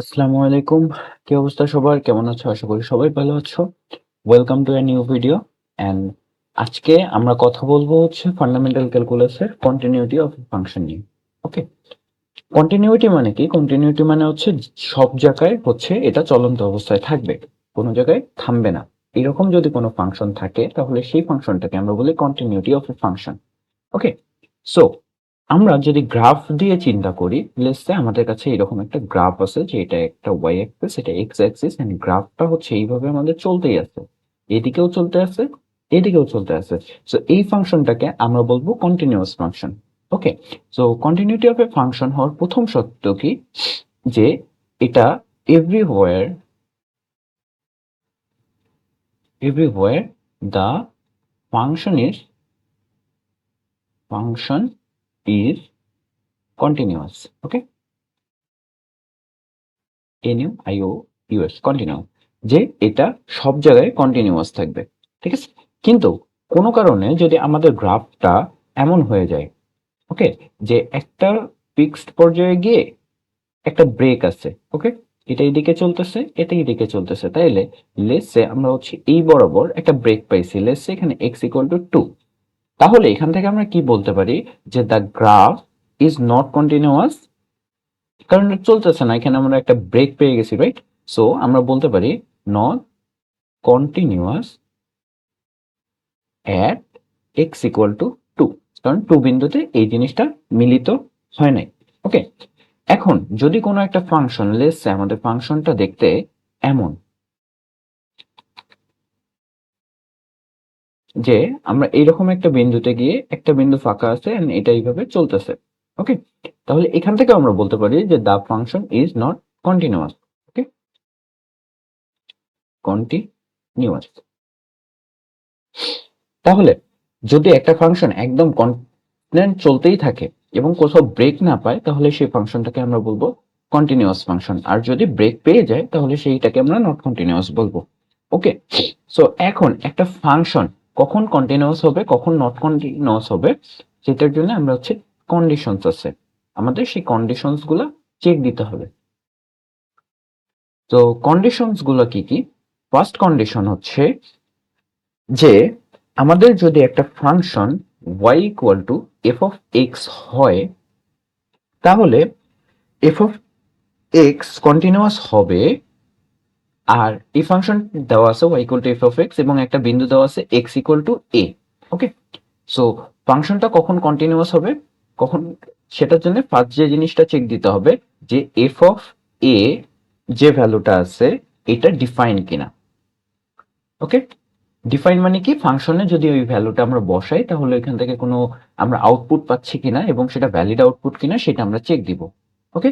আসসালামু আলাইকুম। কি অবস্থা সবার? কেমন আছো? আশা করি সবাই ভালো আছো। Welcome to a new video and আজকে আমরা কথা বলব হচ্ছে ফান্ডামেন্টাল ক্যালকুলাসের কন্টিনিউটি অফ ফাংশন নিয়ে। ওকে কন্টিনিউটি মানে কি? কন্টিনিউটি মানে হচ্ছে সব জায়গায় হচ্ছে এটা চলন্ত অবস্থায় থাকবে। কোনো জায়গায় থামবে না। এরকম যদি কোনো ফাংশন থাকে, তাহলে সেই ফাংশনটাকে আমরা বলি continuity of a function okay so আমরা যদি গ্রাফ দিয়ে চিন্তা করি লেটসে আমাদের কাছে এরকম একটা গ্রাফ আছে যে এটা একটা ওয়াই অ্যাক্সিস এটা এক্স অ্যাক্সিস এন্ড গ্রাফটা হচ্ছে এইভাবে আমাদের চলতেই আছে। এদিকেও চলতে আছে, এদিকেও চলতে আছে। সো এই ফাংশনটাকে আমরা বলব continuous function okay so continuity of a function হওয়ার প্রথম শর্ত কি? যে এটা everywhere everywhere the function is function is continuous, okay? এনইউ আইও ইউএস কন্টিনিউ যে এটা সব জায়গায় কন্টিনিউয়াস থাকবে, ঠিক আছে? কিন্তু কোনো কারণে যদি আমাদের গ্রাফটা এমন হয়ে যায়, ওকে? যে একটা ফিক্সড পর্যায়ে গিয়ে একটা ব্রেক আছে, ওকে? এটা এইদিকে চলতেছে, এটা এইদিকে চলতেছে। তাইলে লেসে আমরা হচ্ছে এই বরাবর একটা ব্রেক পাইছি। লেসে এখানে এক্স ইকুয়াল টু টু তাহলে এখান থেকে আমরা কি বলতে পারি? যে the graph is not continuous কারণ চলতেছে না। এখানে আমরা একটা ব্রেক পেয়ে গেছি রাইট সো আমরা বলতে পারি not continuous at X equal to two কারণ টু বিন্দুতে এই জিনিসটা মিলিত হয় নাই। ওকে এখন, যদি কোনো একটা ফাংশন লেসে আমাদের ফাংশনটা দেখতে এমন যে আমরা এইরকম একটা বিন্দুতে গিয়ে একটা বিন্দু ফাঁকা আছে and এটা এইভাবে চলতেছে। ওকে তাহলে এখান থেকে আমরা বলতে পারি যে the function is not continuous okay continuous তাহলে যদি একটা ফাংশন একদম কনস্ট্যান্ট চলতেই থাকে এবং কোথাও ব্রেক না পায়, তাহলে সেই ফাংশনটাকে আমরা বলব কন্টিনিউয়াস ফাংশন আর যদি ব্রেক পেয়ে যায়, তাহলে সেইটাকে আমরা নট কন্টিনিউয়াস বলব। ওকে সো এখন একটা ফাংশন কখন কন্টিনিউয়াস হবে, কখন নট কন্টিনিউয়াস হবে, সেটার জন্য আমরা হচ্ছে কন্ডিশনস আছে। আমাদের সেই কন্ডিশনসগুলা চেক দিতে হবে। তো কন্ডিশনসগুলো কি কি? ফার্স্ট কন্ডিশন হচ্ছে যে আমাদের যদি একটা function y equal to F of X হয়, তাহলে এফ অফ এক্স কন্টিনিউয়াস হবে আর এই ফাংশন দেওয়া আছে y equal to F of X এবং একটা বিন্দু দেওয়া আছে X equal to A okay so ফাংশনটা কখন কন্টিনিউয়াস হবে? কখন, সেটার জন্য ফার্স্ট যে জিনিসটা চেক দিতে হবে, যে এফ অফ এ যে ভ্যালুটা আছে, এটা ডিফাইন কিনা। ওকে ডিফাইন মানে কি? ফাংশনে যদি ওই ভ্যালুটা আমরা বসাই, তাহলে এখান থেকে কোনো আমরা আউটপুট পাচ্ছি কিনা এবং সেটা ভ্যালিড আউটপুট কিনা, সেটা আমরা চেক দিব। ওকে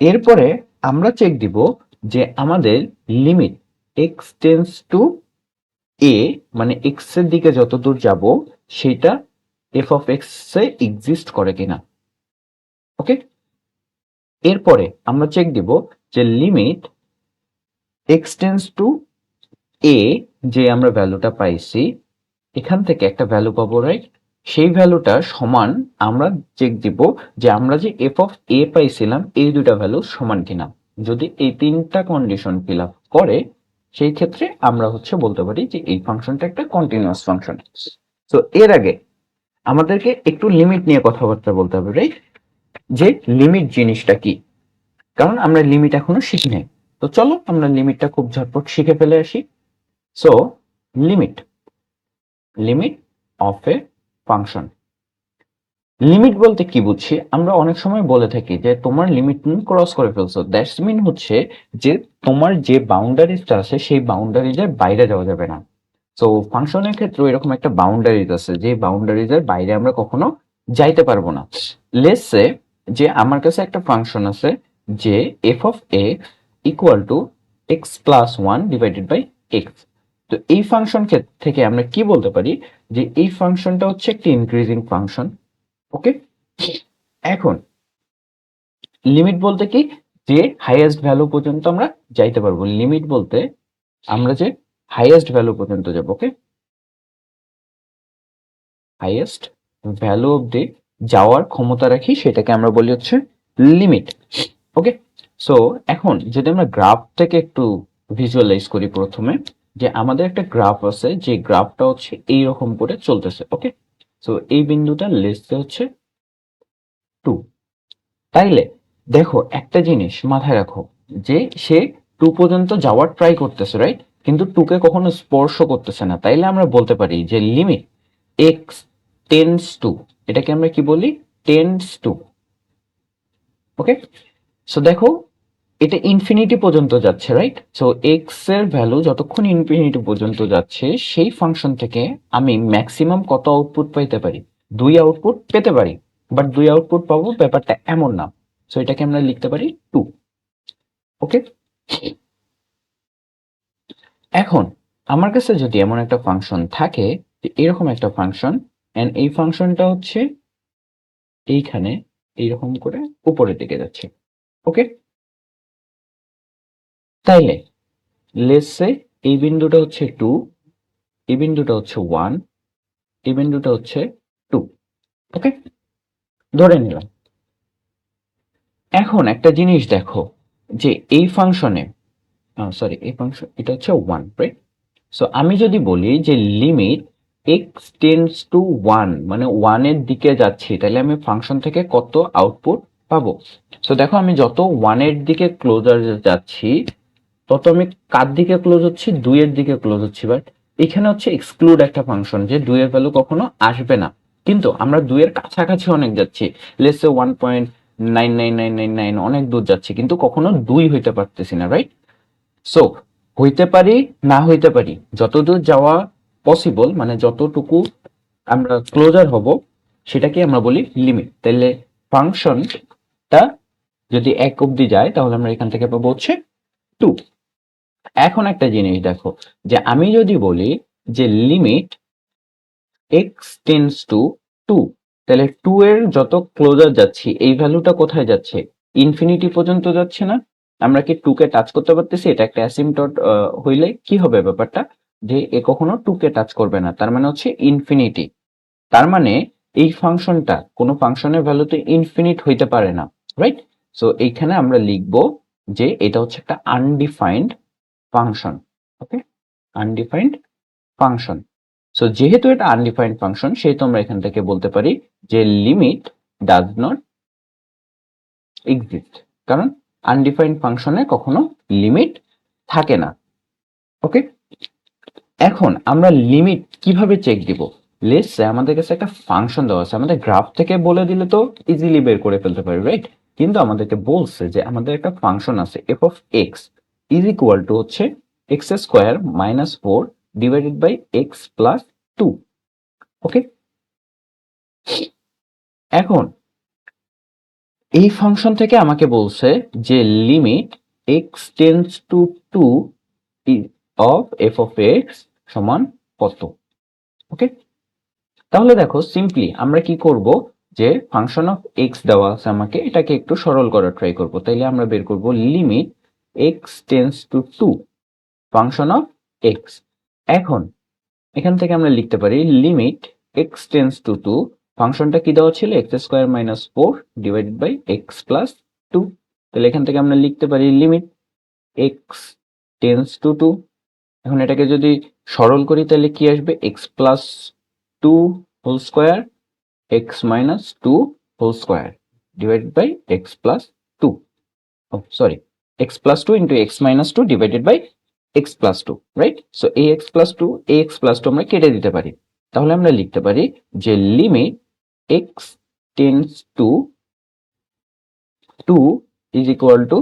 এরপরে আমরা চেক দিব যে আমাদের limit X tends to A মানে এক্সের দিকে যত দূর যাব, সেটা F of X A exist করে কিনা। ওকে এরপরে আমরা চেক দিব যে limit X tends to A যে আমরা ভ্যালুটা পাইছি, এখান থেকে একটা ভ্যালু পাবো রাইট সেই ভ্যালুটা সমান আমরা চেক দিব যে আমরা যে এফ অফ এ পাইছিলাম, এই দুটা ভ্যালু সমান কিনা। যদি এই তিনটা কন্ডিশন ফিল আপ করে, সেই ক্ষেত্রে আমরা হচ্ছে বলতে পারি যে এই ফাংশনটা একটা কন্টিনিউয়াস ফাংশন তো এর আগে আমাদেরকে একটু লিমিট নিয়ে কথাবার্তা বলতে হবে রাইট যে লিমিট জিনিসটা কি? কারণ আমরা লিমিট এখনও শিখি নাই। তো চলো আমরা লিমিটটা খুব ঝটপট শিখে ফেলে আসি। So limit limit of a function limit বলতে কি বুঝছি আমরা অনেক সময় বলে থাকি যে তোমার লিমিট তুমি ক্রস করে ফেলছো। দ্যাটস মিন হচ্ছে যে তোমার যে বাউন্ডারিজটা আছে, সেই বাউন্ডারিজের বাইরে যাওয়া যাবে না। তো ফাংশনের ক্ষেত্রে এরকম একটা বাউন্ডারিজ আছে যে বাউন্ডারিজের বাইরে আমরা কখনো যাইতে পারব না। লেসে যে আমার কাছে একটা ফাংশন আছে যে F of X equal to X plus one divided by X তো এই ফাংশন থেকে আমরা কি বলতে পারি? যে এই ফাংশনটা হচ্ছে একটি ইনক্রিজিং ফাংশন ওকে? এখন লিমিট বলতে কি? যে হাইয়েস্ট ভ্যালু পর্যন্ত আমরা যাইতে পারব। লিমিট বলতে আমরা যে হাইয়েস্ট ভ্যালু পর্যন্ত যাব, ওকে? হাইয়েস্ট ভ্যালু অব্দি যাওয়ার ক্ষমতা রাখি, সেটাকে আমরা বলি হচ্ছে লিমিট ওকে? সো এখন যদি আমরা গ্রাফটাকে একটু ভিজুয়ালাইজ করি প্রথমে, যে আমাদের একটা গ্রাফ আছে, যে গ্রাফটা হচ্ছে এইরকম করে চলতেছে, ওকে? সো এই বিন্দুটা লেসে হচ্ছে টু তাইলে দেখো একটা জিনিস মাথায় রাখো, যে সে টু পর্যন্ত যাওয়ার ট্রাই করতেছে রাইট কিন্তু টুকে কখনো স্পর্শ করতেছে না। তাইলে আমরা বলতে পারি যে লিমিট এক্স টেন্স টু এটাকে আমরা কি বলি? টেন্স টু ওকে সো দেখো এটা ইনফিনিটি পর্যন্ত যাচ্ছে রাইট সো এক্সের ভ্যালু যতক্ষণ ইনফিনিটি পর্যন্ত যাচ্ছে, সেই ফাংশন থেকে আমি ম্যাক্সিমাম কত আউটপুট পাইতে পারি? দুই আউটপুট পেতে পারি বাট দুই আউটপুট পাবো ব্যাপারটা এমন না। সো এটাকে আমরা লিখতে পারি টু ওকে এখন, আমার কাছে যদি এমন একটা ফাংশন থাকে এরকম একটা ফাংশন অ্যান্ড এই ফাংশনটা হচ্ছে এইখানে, এইরকম করে উপরের দিকে যাচ্ছে ওকে তাইলে লেসে এই বিন্দুটা হচ্ছে টু এই বিন্দুটা হচ্ছে ওয়ান এই বিন্দুটা হচ্ছে টু ওকে ধরে নিলাম। এখন একটা জিনিস দেখো, যে এই ফাংশনে সরি এই ফাংশন এটা হচ্ছে ওয়ান রাইট সো আমি যদি বলি যে limit X tends to one মানে ওয়ানের দিকে যাচ্ছি তাহলে আমি ফাংশন থেকে কত আউটপুট পাবো? সো দেখো আমি যত ওয়ানের দিকে ক্লোজার যাচ্ছি তত আমি কার দিকে ক্লোজ হচ্ছি? দুইয়ের দিকে ক্লোজ হচ্ছি বাট এখানে হচ্ছে এক্সক্লুড একটা ফাংশন যে দুইয়ের ভ্যালু কখনো আসবে না। কিন্তু আমরা দুইয়ের কাছাকাছি অনেক যাচ্ছি। Let's say one point nine nine nine nine nine অনেক দূর যাচ্ছি, কিন্তু কখনো দুই হইতে পারতেছি না রাইট সো হইতে পারি, না হইতে পারি, যতদূর যাওয়া পসিবল মানে যতটুকু আমরা ক্লোজার হব, সেটাকে আমরা বলি লিমিট তাহলে ফাংশনটা যদি এক অবধি যায়, তাহলে আমরা এখান থেকে পাবো হচ্ছে টু এখন একটা জিনিস দেখো, যে আমি যদি বলি যে limit X tends to two তাহলে টু এর যত ক্লোজার যাচ্ছি, এই ভ্যালুটা কোথায় যাচ্ছে? ইনফিনিটি পর্যন্ত যাচ্ছে না। আমরা কি টু কে টাচ করতে পারতেছি? এটা একটা অ্যাসিমটট হইলে কি হবে ব্যাপারটা? যে এ কখনো টু কে টাচ করবে না। তার মানে হচ্ছে ইনফিনিটি তার মানে এই ফাংশনটা, কোনো ফাংশনের ভ্যালু তো ইনফিনিট হইতে পারে না রাইট সো এইখানে আমরা লিখব যে এটা হচ্ছে একটা undefined function okay undefined function so যেহেতু এটা আনডিফাইন্ড ফাংশন সেহেতু আমরা এখান থেকে বলতে পারি যে লিমিট ডাজ নট এক্সিস্ট কারণ আনডিফাইন্ড ফাংশনে কখনো লিমিট থাকে না ওকে এখন আমরা লিমিট কীভাবে চেক দিব? লেটস আমাদের কাছে একটা ফাংশন দেওয়া আছে, আমাদের গ্রাফ থেকে বলে দিলে তো ইজিলি বের করে ফেলতে পারি রাইট কিন্তু আমাদেরকে বলছে যে আমাদের একটা ফাংশন আছে F of X is equal to হচ্ছে X square minus four divided by X plus two okay এখন, এই ফাংশন থেকে আমাকে বলছে যে limit X tends to two of F of X সমান কত? ওকে তাহলে দেখো সিম্পলি আমরা কি করব? যে ফাংশন অফ এক্স দেওয়া আছে আমাকে, এটাকে একটু সরল করার ট্রাই করব। তাইলে আমরা বের করব limit X tends to two function of X এখন, এখান থেকে আমরা লিখতে পারি limit X tends to two ফাংশনটা কি দেওয়া ছিল? X square minus four divided by X plus two তাহলে এখান থেকে আমরা লিখতে পারি limit X tends to two এখন এটাকে যদি সরল করি, তাহলে কি আসবে? X plus two whole square X minus two whole square divided by X plus two oh sorry two into X minus two divided by X plus two right so এই X plus two এই X plus two আমরা কেটে দিতে পারি। তাহলে আমরা লিখতে পারি যে limit X tends to two is equal to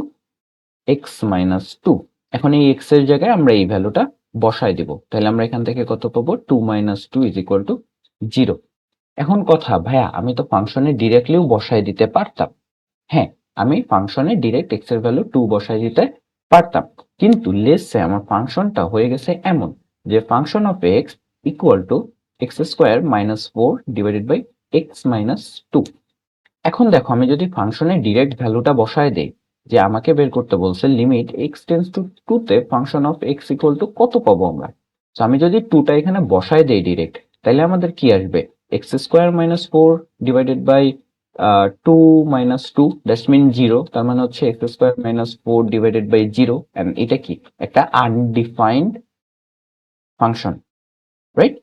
X minus two এখন এই এক্সের জায়গায় আমরা এই ভ্যালুটা বসায় দিব। তাহলে আমরা এখান থেকে কত পাবো? Two minus two is equal to zero এখন কথা, ভাইয়া, আমি তো ফাংশনে ডিরেক্টলিও বসায় দিতে পারতাম। হ্যাঁ আমি ফাংশনে ডিরেক্ট এক্সের ভ্যালু টু বসায় দিতে পারতাম। কিন্তু লেসে আমার ফাংশনটা হয়ে গেছে এমন যে function of X equal to X square minus four divided by X minus two এখন দেখো, আমি যদি ফাংশনে ডিরেক্ট ভ্যালুটা বসায় দেই, যে আমাকে বের করতে বলছে limit X tends to two তে function of X equal to কত পাবো আমরা? তো আমি যদি টুটা এখানে বসায় দেই ডিরেক্ট তাহলে আমাদের কি আসবে? X square minus four divided by two minus two that's mean zero তার মানে হচ্ছে x square minus four divided by zero and এটা কি? একটা আনডিফাইন্ড ফাংশন রাইট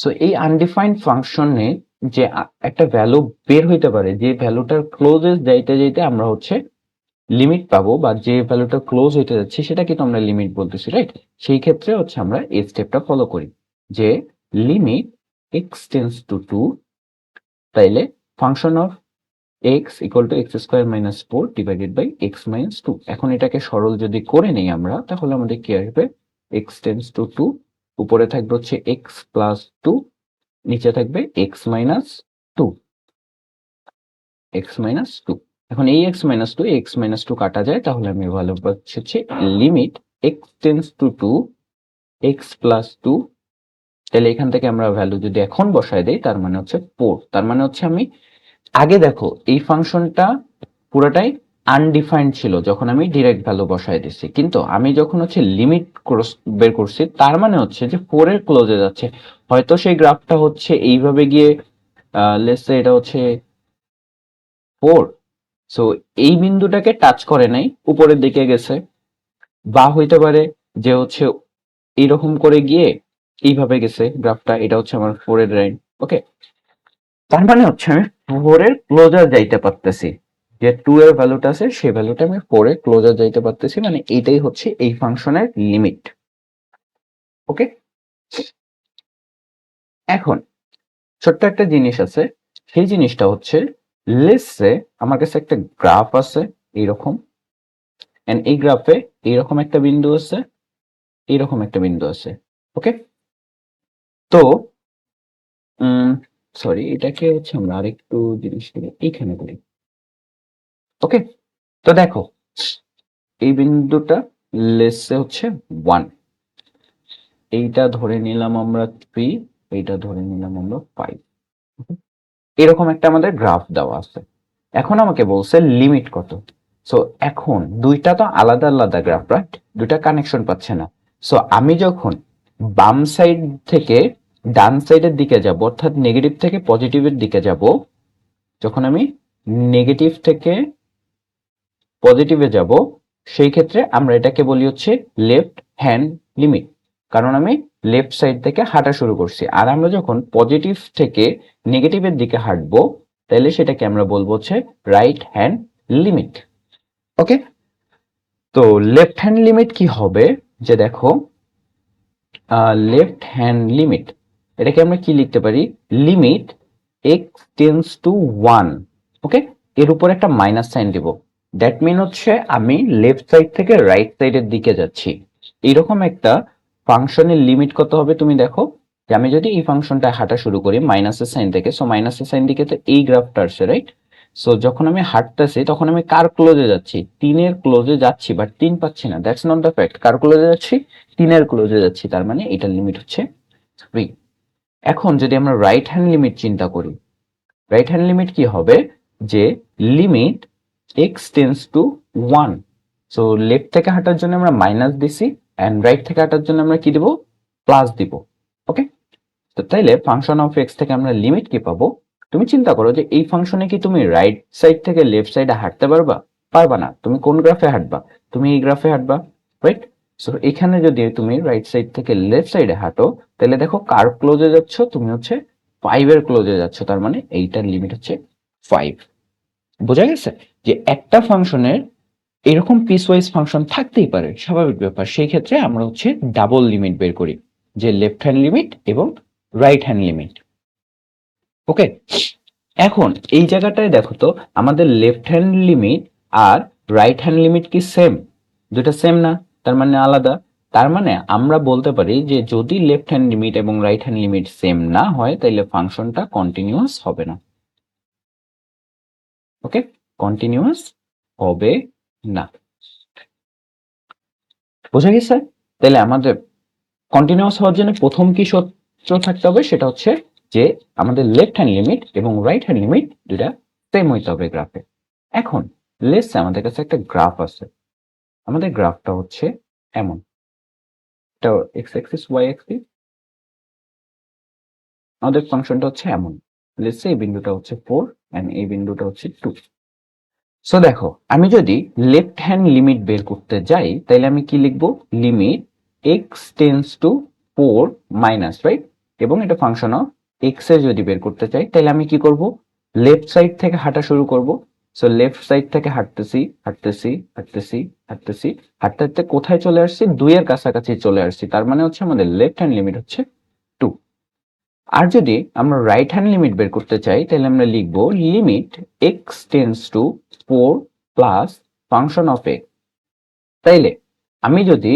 সো এই আনডিফাইন্ড ফাংশনে যে একটা ভ্যালু বের হইতে পারে, যে ভ্যালুটার ক্লোজেস যাইতে যাইতে আমরা হচ্ছে লিমিট পাবো, বা যে ভ্যালুটা ক্লোজ হইতে যাচ্ছে সেটা কিন্তু আমরা লিমিট বলতেছি রাইট সেই ক্ষেত্রে হচ্ছে আমরা এই স্টেপটা ফলো করি, যে limit X tends to two তাইলে function of X equal to X square minus four divided by X minus two এখন এটাকে সরল যদি করে নেই আমরা, তাহলে আমাদের কি আসবে? এক্স টেন্স টু টু উপরে থাকবে হচ্ছে এক্স প্লাস টু নিচে থাকবে X minus two X minus two এখন এই X minus two X minus two কাটা যায়, তাহলে আমি ভালো পাচ্ছি হচ্ছে limit X tends to two X plus two তাহলে এখান থেকে আমরা ভ্যালু যদি এখন বসায় দেই, তার মানে হচ্ছে ফোর তার মানে হচ্ছে আমি আগে দেখো, এই ফাংশনটা পুরোটাই আনডিফাইন্ড ছিল যখন আমি ডিরেক্ট ভ্যালু বসায় দিচ্ছি কিন্তু আমি যখন হচ্ছে লিমিট বের করছি, তার মানে হচ্ছে যে ফোর এর ক্লোজে যাচ্ছে। হয়তো সেই গ্রাফটা হচ্ছে এইভাবে গিয়ে লেসে এটা হচ্ছে ফোর সো এই বিন্দুটাকে টাচ করে নাই, উপরের দিকে গেছে। বা হইতে পারে যে হচ্ছে এইরকম করে গিয়ে এইভাবে গেছে গ্রাফটা, এটা হচ্ছে আমার ফোর এর লাইন ওকে তার মানে হচ্ছে আমি ফোর এর ক্লোজার যাইতে পারতেছি। যে টু এর ভ্যালুটা আছে, সেই ভ্যালুটা আমি ফোর ক্লোজার যাইতে পারতেছি মানে এইটাই হচ্ছে এই ফাংশনের লিমিট ওকে এখন, ছোট্ট একটা জিনিস আছে। সেই জিনিসটা হচ্ছে লেসে আমার কাছে একটা গ্রাফ আছে, এইরকম। এন্ড এই গ্রাফে এইরকম একটা বিন্দু আছে, এইরকম একটা বিন্দু আছে। ওকে তো সরি এটাকে হচ্ছে আমরা আরেকটু জিনিস করি এইখানে করি। ওকে তো দেখো, এই বিন্দুটা লেসে হচ্ছে ওয়ান এইটা ধরে নিলাম আমরা থ্রি এইটা ধরে নিলাম আমরা ফাইভ এরকম একটা আমাদের গ্রাফ দেওয়া আছে। এখন আমাকে বলছে লিমিট কত? সো এখন দুইটা তো আলাদা আলাদা গ্রাফ রাইট দুইটা কানেকশন পাচ্ছে না। সো আমি যখন বাম সাইড থেকে ডান সাইডের দিকে যাব, অর্থাৎ নেগেটিভ থেকে পজিটিভের দিকে যাব। যখন আমি নেগেটিভ থেকে পজিটিভে যাব, সেই ক্ষেত্রে আমরা এটাকে বলি হচ্ছে লেফট হ্যান্ড লিমিট কারণ আমি লেফট সাইড থেকে হাঁটা শুরু করছি। আর আমরা যখন পজিটিভ থেকে নেগেটিভের দিকে হাঁটবো, তাহলে সেটাকে আমরা বলব হচ্ছে রাইট হ্যান্ড লিমিট ওকে তো লেফট হ্যান্ড লিমিট কি হবে? যে দেখো লেফট হ্যান্ড লিমিট এটাকে আমরা কি লিখতে পারি? Limit X tends to one okay এর উপর একটা মাইনাস সাইন দিব। দ্যাট মিন হচ্ছে আমি লেফট সাইড থেকে রাইট সাইডের দিকে যাচ্ছি। এরকম একটা ফাংশনের লিমিট কত হবে তুমি দেখো? যে আমি যদি এই ফাংশনটা হাঁটা শুরু করি মাইনাসের সাইন থেকে সো মাইনাসের সাইন দিকে তো এই গ্রাফটা আসছে রাইট সো যখন আমি হাঁটতেছি, তখন আমি কার ক্লোজে যাচ্ছি? তিনের ক্লোজে যাচ্ছি বাট তিন পাচ্ছি না। দ্যাটস নট দ্য ফ্যাক্ট কার ক্লোজে যাচ্ছি? তিনের ক্লোজে যাচ্ছি। তার মানে এটার লিমিট হচ্ছে এখন যদি আমরা রাইট হ্যান্ড লিমিট চিন্তা করি রাইট হ্যান্ড লিমিট কি হবে? যে limit X tends to one so left থেকে হাঁটার জন্য আমরা মাইনাস দিছি অ্যান্ড রাইট থেকে হাঁটার জন্য আমরা কি দিব? প্লাস দিব। ওকে তো তাইলে ফাংশন অফ এক্স থেকে আমরা লিমিট কি পাবো? তুমি চিন্তা করো যে এই ফাংশনে কি তুমি রাইট সাইড থেকে লেফট সাইডে হাঁটতে পারবা? পারবা না। তুমি কোন গ্রাফে হাঁটবা? তুমি এই গ্রাফে হাঁটবা রাইট সো এখানে যদি তুমি রাইট সাইড থেকে লেফট সাইডে হাঁটো, তাহলে দেখো কার ক্লোজে যাচ্ছ, তুমি হচ্ছে ফাইভ এর ক্লোজে যাচ্ছ, তার মানে এইটার লিমিট হচ্ছে ফাইভ বোঝা গেছে? যে একটা ফাংশনের এরকম পিস ওয়াইজ ফাংশন থাকতেই পারে, স্বাভাবিক ব্যাপার। সেই ক্ষেত্রে আমরা হচ্ছে ডাবল লিমিট বের করি, যে লেফট হ্যান্ড লিমিট এবং রাইট হ্যান্ড লিমিট ওকে এখন এই জায়গাটায় দেখো তো, আমাদের লেফট হ্যান্ড লিমিট আর রাইট হ্যান্ড লিমিট কি সেম দুটা সেম না? তার মানে আলাদা। তার মানে আমরা বলতে পারি যে যদি লেফট হ্যান্ড লিমিট এবং রাইট হ্যান্ড লিমিট সেম না হয় তাহলে ফাংশনটা কন্টিনিউয়াস হবে না। ওকে কন্টিনিউয়াস হবে না। বোঝা গেছে? তাহলে আমাদের কন্টিনিউয়াস হওয়ার জন্য প্রথম কি সূত্র থাকতে হবে? সেটা হচ্ছে যে আমাদের লেফট হ্যান্ড লিমিট এবং রাইট হ্যান্ড লিমিট দুটা সেম হইতে হবে গ্রাফে এখন লেস আমাদের কাছে একটা গ্রাফ আছে। আমাদের গ্রাফটা হচ্ছে এমন। এটা এক্স এক্সিস ওয়াই এক্সিস আমাদের ফাংশনটা হচ্ছে এমন। লেটস এই বিন্দুটা হচ্ছে ফোর অ্যান্ড এই বিন্দুটা হচ্ছে টু সো দেখো, আমি যদি লেফট হ্যান্ড লিমিট বের করতে যাই, তাহলে আমি কি লিখব? Limit X tends to four minus right এবং এটা ফাংশন অফ এক্সের যদি বের করতে চাই, তাহলে আমি কি করব? লেফট সাইড থেকে হাঁটা শুরু করব। সো লেফট সাইড থেকে হাঁটতেছি হাঁটতেছি হাঁটতেছি হাঁটতেছি হাঁটতে হাঁটতে কোথায় চলে আসছি? দুইয়ের কাছাকাছি চলে আসছি। তার মানে হচ্ছে আমাদের লেফট হ্যান্ড লিমিট হচ্ছে টু আর যদি আমরা রাইট হ্যান্ড লিমিট বের করতে চাই, তাহলে আমরা লিখব limit X tends to four plus function of A তাইলে আমি যদি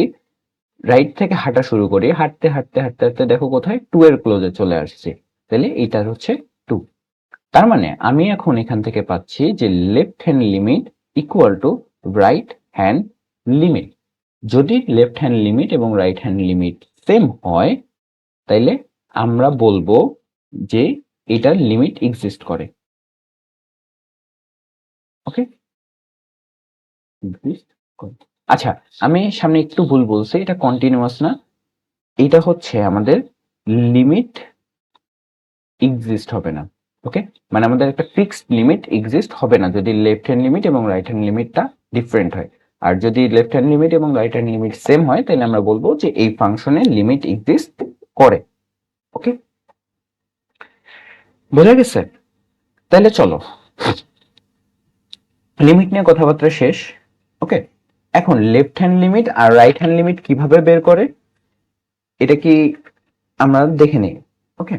রাইট থেকে হাঁটা শুরু করি, হাঁটতে হাঁটতে হাঁটতে হাঁটতে দেখো কোথায়? টু এর ক্লোজে চলে আসছে। তাহলে এটার হচ্ছে তার মানে আমি এখন এখান থেকে পাচ্ছি যে left hand limit equal to right hand limit যদি লেফট হ্যান্ড লিমিট এবং রাইট হ্যান্ড লিমিট সেম হয়, তাইলে আমরা বলব যে এটার লিমিট এক্সিস্ট করে। ওকে আচ্ছা আমি সামনে একটু ভুল বলছি, এটা কন্টিনিউয়াস না। এটা হচ্ছে আমাদের লিমিট এক্সিস্ট হবে না। ওকে মানে আমাদের একটা ফিক্সড লিমিট এক্সিস্ট হবে না, যদি লেফট হ্যান্ড লিমিট এবং রাইট হ্যান্ড লিমিটটা ডিফারেন্ট হয়। আর যদি লেফট হ্যান্ড লিমিট এবং রাইট হ্যান্ড লিমিট সেম হয়, তাহলে আমরা বলব যে এই ফাংশনের লিমিট এক্সিস্ট করে। ওকে বোঝা গেছে? তাহলে চলো। লিমিট নিয়ে কথাবার্তা শেষ। ওকে এখন লেফট হ্যান্ড লিমিট আর রাইট হ্যান্ড লিমিট কীভাবে বের করে? এটা কি আমরা দেখে নিই। ওকে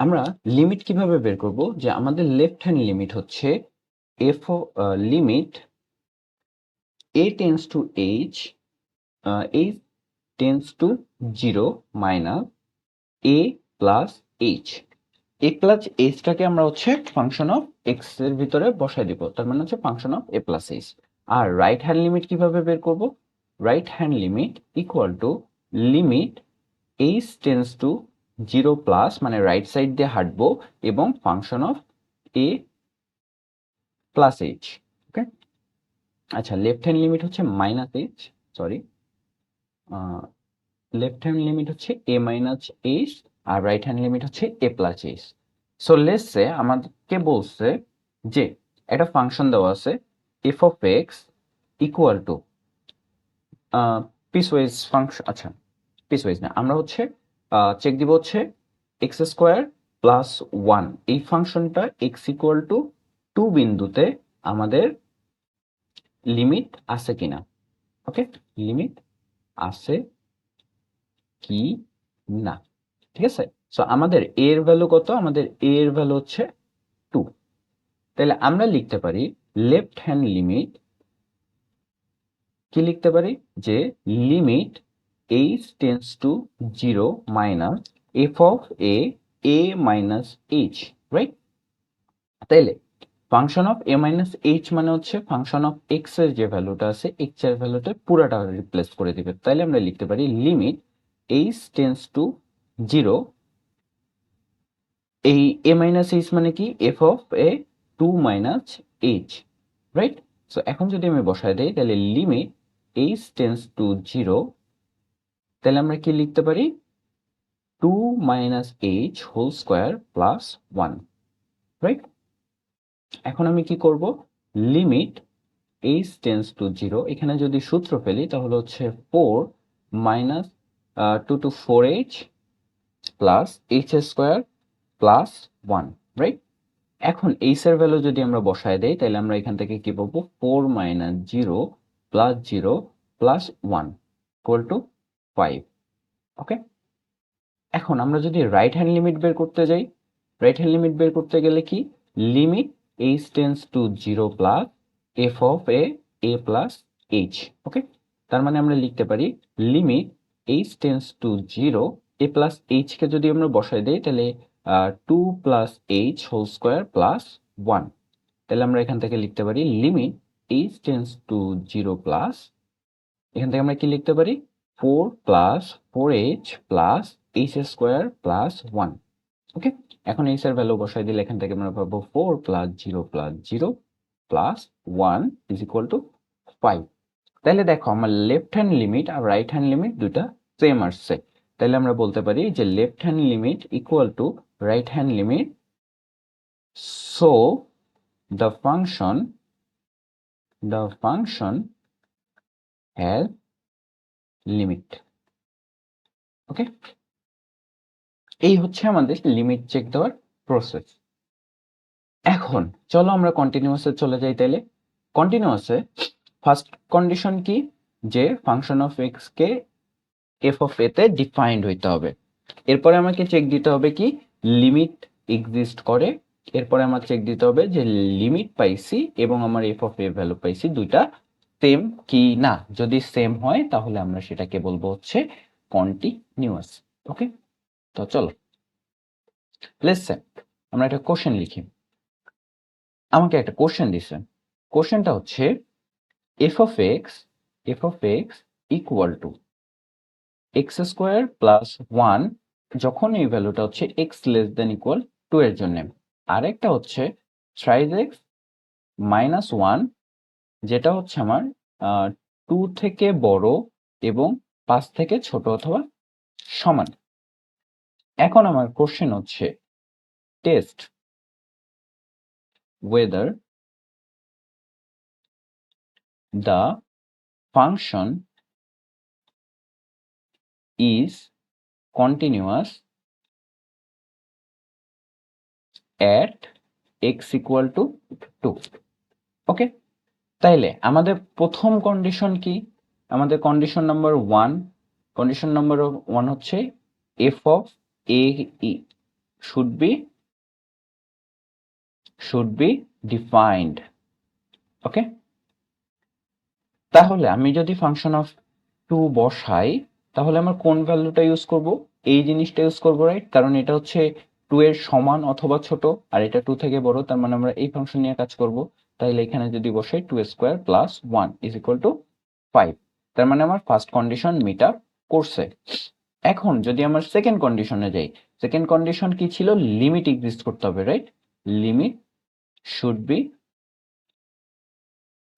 আমরা লিমিট কীভাবে বের করব? যে আমাদের লেফট হ্যান্ড লিমিট হচ্ছে F limit A tends to H A tends to zero minus A plus H A plus এইচটাকে আমরা হচ্ছে ফাংশন অফ এক্সের ভিতরে বসাই দিব। তার মানে হচ্ছে function of A plus H R right hand limit কীভাবে বের করব? Right hand limit equal to limit H tends to zero plus মানে রাইট সাইড দিয়ে হাঁটবো এবং function of A plus H okay আচ্ছা লেফট হ্যান্ড লিমিট হচ্ছে minus H sorry left hand limit হচ্ছে এ মাইনাস এইচ আর রাইট হ্যান্ড লিমিট হচ্ছে A plus H so let's say আমাদেরকে বলছে যে একটা ফাংশন দেওয়া আছে F of X equal to piecewise function আচ্ছা পিস ওয়াইজ না, আমরা হচ্ছে চেক দিব হচ্ছে এক্স স্কোয়ার প্লাস ওয়ান এই ফাংশনটা এক্স ইকুয়াল টু টু বিন্দুতে আমাদের লিমিট আছে কিনা? ওকে লিমিট আছে কি না ঠিক আছে? সো আমাদের এর ভ্যালু কত? আমাদের এর ভ্যালু হচ্ছে টু তাহলে আমরা লিখতে পারি লেফট হ্যান্ড লিমিট কি লিখতে পারি? যে limit h tends to 0 minus f of a a minus h, right? তাইলে function of A minus H মানে হচ্ছে ফাংশন অফ এক্সের যে ভ্যালুটা আছে এক্সের ভ্যালুটা পুরাটা রিপ্লেস করে দিবে। তাইলে আমরা লিখতে পারি limit H tends to zero এই এ মাইনাস এইচ মানে কি? F of A two minus H right so এখন যদি আমি বসায় দেই তাহলে limit H tends to zero তাহলে আমরা কি লিখতে পারি? Two minus H whole square plus one right এখন আমি কি করব? Limit H tends to zero এখানে যদি সূত্র ফেলি, তাহলে হচ্ছে four minus two two four H plus H square plus one right এখন এইচ এর ভ্যালু যদি আমরা বসায় দেই, তাহলে আমরা এখান থেকে কি পাবো? Four minus zero plus zero plus one equal to five okay এখন আমরা যদি রাইট হ্যান্ড লিমিট বের করতে যাই রাইট হ্যান্ড লিমিট বের করতে গেলে কি? Limit H tends to zero plus F of A A plus H okay তার মানে আমরা লিখতে পারি limit H tends to zero A plus HK যদি আমরা বসাই দিই, তাহলে two plus H whole square plus one তাহলে আমরা এখান থেকে লিখতে পারি limit H tends to zero plus এখান থেকে আমরা কি লিখতে পারি? Four plus four H plus H square plus one okay এখন এইচ এর ভ্যালু বসাই দিলে এখান থেকে আমরা পাবো four plus zero plus zero plus one is equal to five তাহলে দেখো, আমার লেফট হ্যান্ড লিমিট আর রাইট হ্যান্ড লিমিট দুটা সেম আসছে। তাহলে আমরা বলতে পারি যে left hand limit equal to right hand limit so the function the function has limit okay এই হচ্ছে আমাদের লিমিট চেক দেওয়ার প্রসেস এখন চলো আমরা কন্টিনিউয়াসে চলে যাই তাইলে। কন্টিনিউয়াসে ফার্স্ট কন্ডিশন কি? যে ফাংশন অফ এক্স কে এফ অফ এতে ডিফাইন্ড হইতে হবে। এরপরে আমাকে চেক দিতে হবে কি? লিমিট এক্সিস্ট করে। এরপরে আমার চেক দিতে হবে যে লিমিট পাইছি এবং আমার এফ অফ এ ভ্যালু পাইছি দুইটা সেম কি না? যদি সেম হয়, তাহলে আমরা সেটাকে বলব হচ্ছে কন্টিনিউয়াস ওকে তো চলো লেটস আমরা একটা কোশ্চেন লিখি। আমাকে একটা কোশ্চেন দিছে। কোশ্চেনটা হচ্ছে F of X F of X equal to X square plus one যখন এই ভ্যালুটা হচ্ছে X less than equal to এর জন্য। আরেকটা হচ্ছে থ্রাইজ এক্স মাইনাস ওয়ান যেটা হচ্ছে আমার টু থেকে বড় এবং পাঁচ থেকে ছোট অথবা সমান। এখন আমার কোশ্চেন হচ্ছে test whether the function is continuous at x equal to 2 okay তাইলে আমাদের প্রথম কন্ডিশন কি? আমাদের condition number one condition number one হচ্ছে F of A E should be should be defined okay তাহলে আমি যদি ফাংশন অফ টু বসাই, তাহলে আমার কোন ভ্যালুটা ইউজ করব? এই জিনিসটা ইউজ করব রাইট কারণ এটা হচ্ছে টু এর সমান অথবা ছোট, আর এটা টু থেকে বড়, তার মানে আমরা এই ফাংশন নিয়ে কাজ করব। তাহলে এখানে যদি বসে two square plus one is equal to five তার মানে আমার ফার্স্ট কন্ডিশন মিট আপ করছে। এখন যদি আমার সেকেন্ড কন্ডিশনে যাই সেকেন্ড কন্ডিশন কি ছিল? লিমিট এক্সিস্ট করতে হবে right limit should be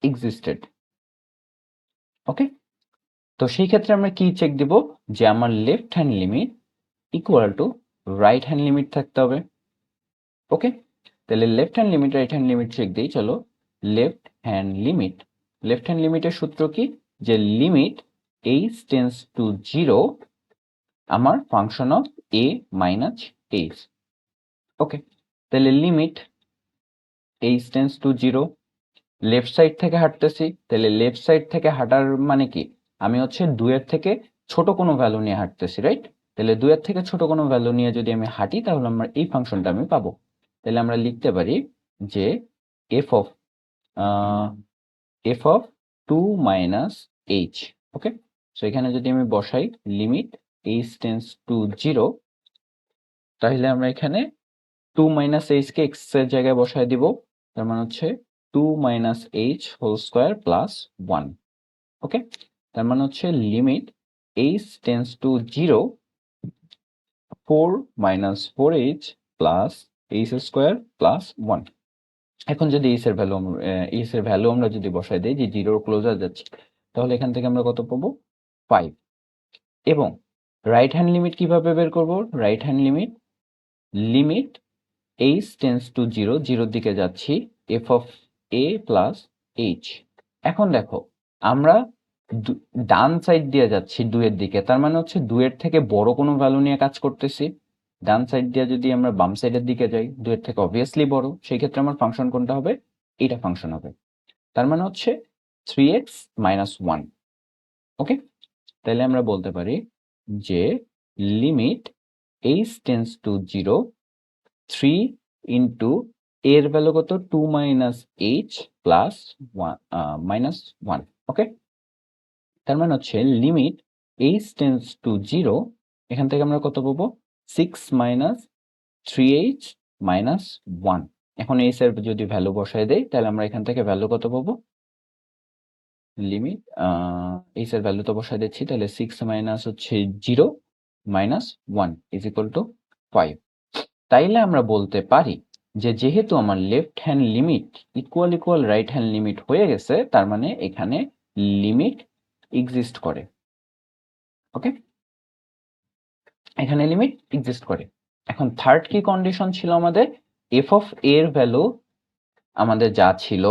existed okay তো সেই ক্ষেত্রে আমরা কি চেক দিব? যে আমার left hand limit equal to right hand limit থাকতে হবে ওকে তাহলে left hand limit right hand limit check দিই চলো। Left hand limit left hand লিমিটের সূত্র কি? যে limit H tends to zero আমার function of A minus H okay তাহলে limit H tends to zero left side থেকে হাঁটতেছি, তাহলে লেফট সাইড থেকে হাঁটার মানে কি? আমি হচ্ছে দুয়ের থেকে ছোট কোনো ভ্যালু নিয়ে হাঁটতেছি রাইট তাহলে দুয়ের থেকে ছোট কোনো ভ্যালু নিয়ে যদি আমি হাঁটি, তাহলে আমার এই ফাংশনটা আমি পাবো। তাহলে আমরা লিখতে পারি যে F of F of two minus H okay so এখানে যদি আমি বসাই limit H tends to zero তাহলে আমরা এখানে টু মাইনাস এইচকে এক্সের জায়গায় বসায় দিব, তার মানে হচ্ছে two minus H whole square plus one okay তার মানে হচ্ছে limit H tends to zero four minus four H plus H square plus one এখন যদি এইচ এর ভ্যালু এইচ এর ভ্যালু আমরা যদি বসাই দিই যে জিরোর ক্লোজার যাচ্ছে, তাহলে এখান থেকে আমরা কত পাবো? ফাইভ এবং রাইট হ্যান্ড লিমিট কীভাবে বের করব? Right hand limit limit H tends to zero জিরোর দিকে যাচ্ছি F of A plus H এখন দেখো, আমরা ডান সাইড দিয়ে যাচ্ছি দুয়ের দিকে, তার মানে হচ্ছে দুয়ের থেকে বড় কোনো ভ্যালু নিয়ে কাজ করতেছি। ডান সাইড দিয়ে যদি আমরা বাম সাইডের দিকে যাই দুয়ের থেকে অবভিয়াসলি বড়, সেই ক্ষেত্রে আমার ফাংশন কোনটা হবে? এইটা ফাংশন হবে। তার মানে হচ্ছে three X minus one okay তাহলে আমরা বলতে পারি যে limit H tends to zero three into এর ভ্যালু কত? Two minus H plus one minus one okay তার মানে হচ্ছে limit H tends to zero এখান থেকে আমরা কত পাবো? Six minus three H minus one এখন এইচ এর যদি ভ্যালু বসায় দেয় তাহলে আমরা এখান থেকে ভ্যালু কত পাবো? লিমিট এইচ এর ভ্যালু তো বসাই দিচ্ছি, তাহলে সিক্স মাইনাস হচ্ছে zero minus one is equal to five তাইলে আমরা বলতে পারি যে যেহেতু আমার left hand limit equal equal right hand limit হয়ে গেছে, তার মানে এখানে লিমিট এক্সিস্ট করে। ওকে এখানে লিমিট এক্সিস্ট করে। এখন থার্ড কি কন্ডিশন ছিল আমাদের এফ অফ এর ভ্যালু আমাদের যা ছিল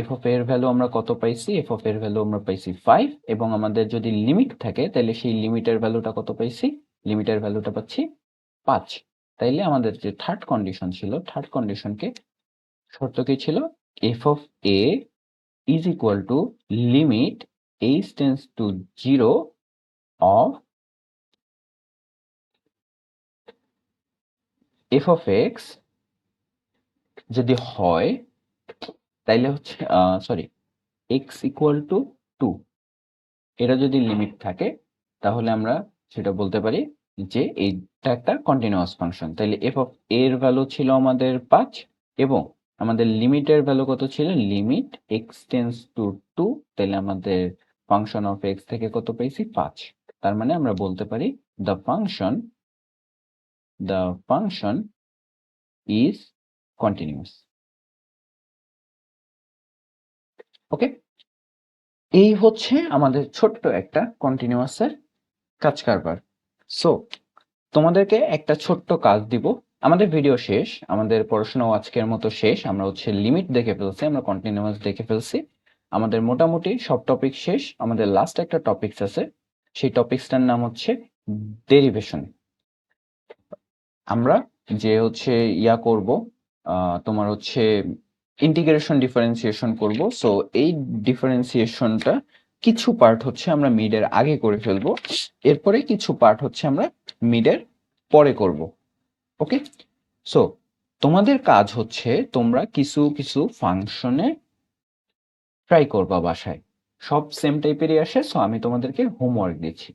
এফ অফ এর ভ্যালু আমরা কত পাইছি? এফ অফ এর ভ্যালু আমরা পাইছি ফাইভ এবং আমাদের যদি লিমিট থাকে, তাহলে সেই লিমিটের ভ্যালুটা কত পাইছি? লিমিটের ভ্যালুটা পাচ্ছি পাঁচ। তাইলে আমাদের যে থার্ড কন্ডিশন ছিল থার্ড কন্ডিশনকে শর্ত কি ছিল? F of A is equal to limit H tends to zero of F of X যদি হয়, তাইলে হচ্ছে sorry X equal to two এটা যদি লিমিট থাকে, তাহলে আমরা সেটা বলতে পারি যে এইটা একটা কন্টিনিউয়াস ফাংশন তাইলে এফ অফ এর ভ্যালু ছিল আমাদের পাঁচ এবং আমাদের লিমিটের ভ্যালু কত ছিল? Limit X tends to two তাহলে আমাদের ফাংশন অফ এক্স থেকে কত পেয়েছি? পাঁচ। তার মানে আমরা বলতে পারি the function the function is continuous okay এই হচ্ছে আমাদের ছোট্ট একটা কন্টিনিউয়াসের কাজ কারবার। সো তোমাদেরকে একটা ছোট্ট কাজ দিব। আমাদের ভিডিও শেষ, আমাদের পড়াশোনাও আজকের মতো শেষ। আমরা হচ্ছে লিমিট দেখে ফেলছি, আমরা কন্টিনিউয়াস দেখে ফেলছি। আমাদের মোটামুটি সব টপিক শেষ, আমাদের লাস্ট একটা টপিকস আছে। সেই টপিকসটার নাম হচ্ছে ডেরিভেশন আমরা যে হচ্ছে ইয়া করব তোমার হচ্ছে ইন্টিগ্রেশন ডিফারেন্সিয়েশন করব। সো এই ডিফারেন্সিয়েশনটা কিছু পার্ট হচ্ছে আমরা মিডের আগে করে ফেলব, এরপরে কিছু পার্ট হচ্ছে আমরা মিডের পরে করব। ওকে সো তোমাদের কাজ হচ্ছে তোমরা কিছু কিছু ফাংশনে ট্রাই করবা বাসায়। সব সেম টাইপেরই আসে সো আমি তোমাদেরকে হোমওয়ার্ক দিচ্ছি।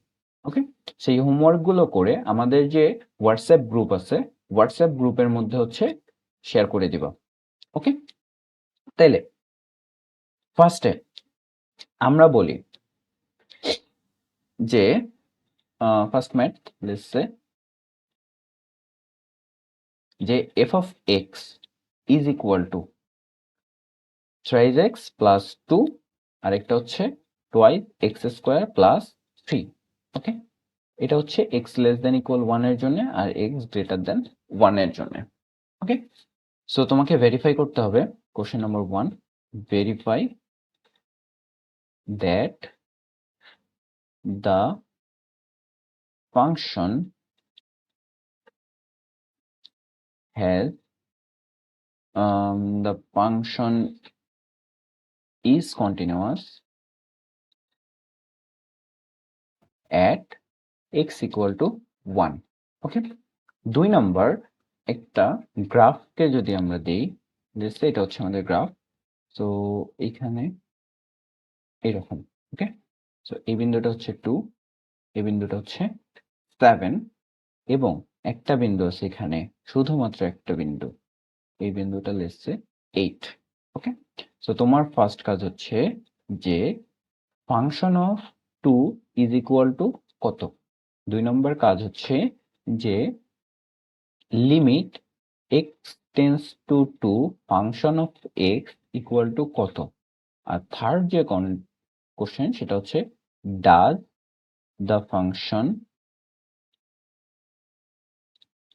ওকে সেই হোমওয়ার্কগুলো করে আমাদের যে হোয়াটসঅ্যাপ গ্রুপ আছে হোয়াটসঅ্যাপ গ্রুপের মধ্যে হচ্ছে শেয়ার করে দিবা। ওকে তাইলে ফার্স্টে আমরা বলি যে ফার্স্ট ম্যাট লিখছে যে F of X is equal to thrice X plus two আরেকটা হচ্ছে twice X square plus three okay এটা হচ্ছে এক্স লেস দেন ইকুয়াল ওয়ানের জন্য আর এক্স গ্রেটার দেন ওয়ানের জন্য। ওকে সো তোমাকে ভেরিফাই করতে হবে question number one verify that the function has um, the function is continuous at x equal to 1 okay দুই নাম্বার একটা গ্রাফকে যদি আমরা দিই এটা হচ্ছে আমাদের গ্রাফ তো এখানে এরকম ওকে সো এই বিন্দুটা হচ্ছে টু এই বিন্দুটা হচ্ছে সেভেন এবং একটা বিন্দু আছে এখানে, শুধুমাত্র একটা বিন্দু, এই বিন্দুটা লেসছে এইট ওকে সো তোমার ফার্স্ট কাজ হচ্ছে যে function of two is equal to কত? দুই নম্বর কাজ হচ্ছে যে limit X tends to two function of X equal to কত? আর থার্ড যে কোশ্চেন সেটা হচ্ছে does the function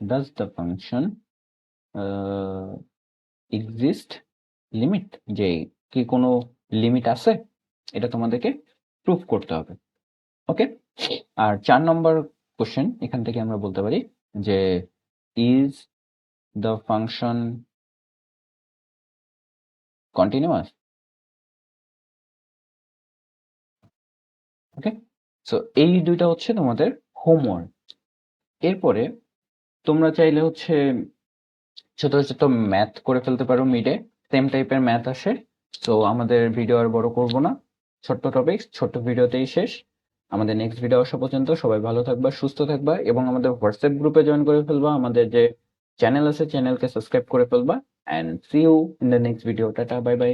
does the function exist limit যে কি কোনো লিমিট আছে? এটা তোমাদেরকে প্রুফ করতে হবে ওকে আর চার নম্বর কোশ্চেন এখান থেকে আমরা বলতে পারি যে is the function continuous okay so এই দুইটা হচ্ছে তোমাদের হোমওয়ার্ক এরপরে তোমরা চাইলে হচ্ছে ছোট ছোট ম্যাথ করে ফেলতে পারো মিডে সেম টাইপের ম্যাথ আসে তো আমাদের ভিডিও আর বড় করব না। ছোট্ট টপিক ছোট্ট ভিডিওতেই শেষ। আমাদের নেক্সট ভিডিও আসা পর্যন্ত সবাই ভালো থাকবা, সুস্থ থাকবা এবং আমাদের হোয়াটসঅ্যাপ গ্রুপে জয়েন করে ফেলবা। আমাদের যে চ্যানেল আছে চ্যানেলকে সাবস্ক্রাইব করে ফেলবা। And see you in the next video tata bye bye